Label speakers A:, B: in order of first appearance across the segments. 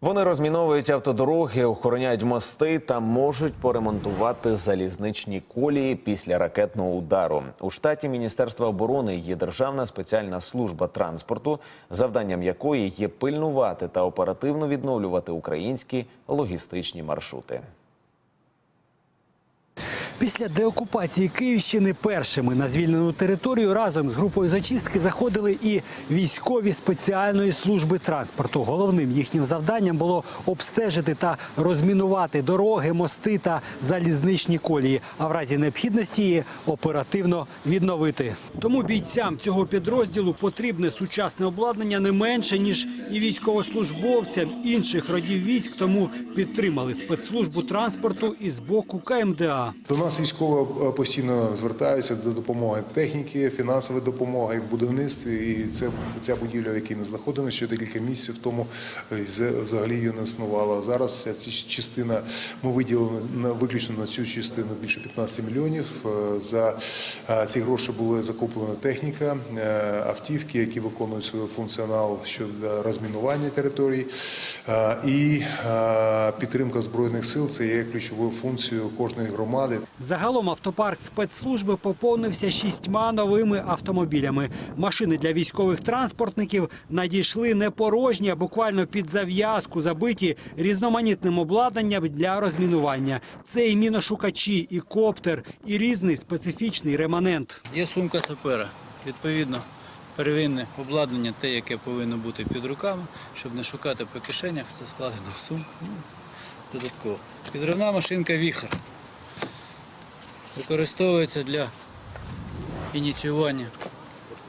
A: Вони розміновують автодороги, охороняють мости та можуть поремонтувати залізничні колії після ракетного удару. У штаті Міністерства оборони є Державна спеціальна служба транспорту, завданням якої є пильнувати та оперативно відновлювати українські логістичні маршрути.
B: Після деокупації Київщини першими на звільнену територію разом з групою зачистки заходили і військові спеціальної служби транспорту. Головним їхнім завданням було обстежити та розмінувати дороги, мости та залізничні колії, а в разі необхідності її оперативно відновити. Тому бійцям цього підрозділу потрібне сучасне обладнання не менше ніж і військовослужбовцям інших родів військ. Тому підтримали спецслужбу транспорту і з боку КМДА.
C: Нас військово е, постійно звертаються до допомоги техніки, фінансової допомоги в будівництві. І це ця будівля, в якій ми знаходимося, ще декілька місяців тому е, взагалі її не існувало. Зараз ця частина ми виділили на виключно на цю частину більше 15 мільйонів. Е, За ці гроші була закуплена техніка, автівки, які виконують свій функціонал щодо розмінування територій, е, і підтримка збройних сил це є ключовою функцією кожної громади.
B: Загалом автопарк спецслужби поповнився шістьма новими автомобілями. Машини для військових транспортників надійшли не порожні, а буквально під зав'язку забиті різноманітним обладнанням для розмінування. Це і міношукачі, і коптер, і різний специфічний реманент.
D: Є сумка сапера. Відповідно, первинне обладнання, те, яке повинно бути під руками, щоб не шукати по кишенях, все складено в сумку. Ну, додатково. Підривна машинка віхар. Використовується для ініціювання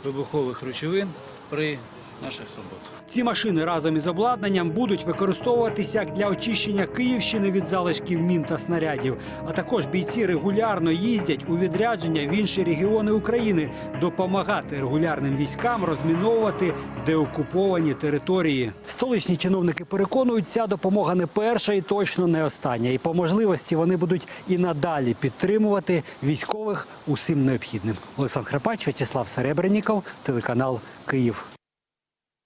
D: вибухових речовин при наших роботах.
B: Ці машини разом із обладнанням будуть використовуватися як для очищення Київщини від залишків мін та снарядів. А також бійці регулярно їздять у відрядження в інші регіони України, допомагати регулярним військам розміновувати деокуповані території. Столичні чиновники переконують, ця допомога не перша і точно не остання. І по можливості вони будуть і надалі підтримувати військових усім необхідним. Олександр Храпач, В'ячеслав Серебренніков, телеканал Київ.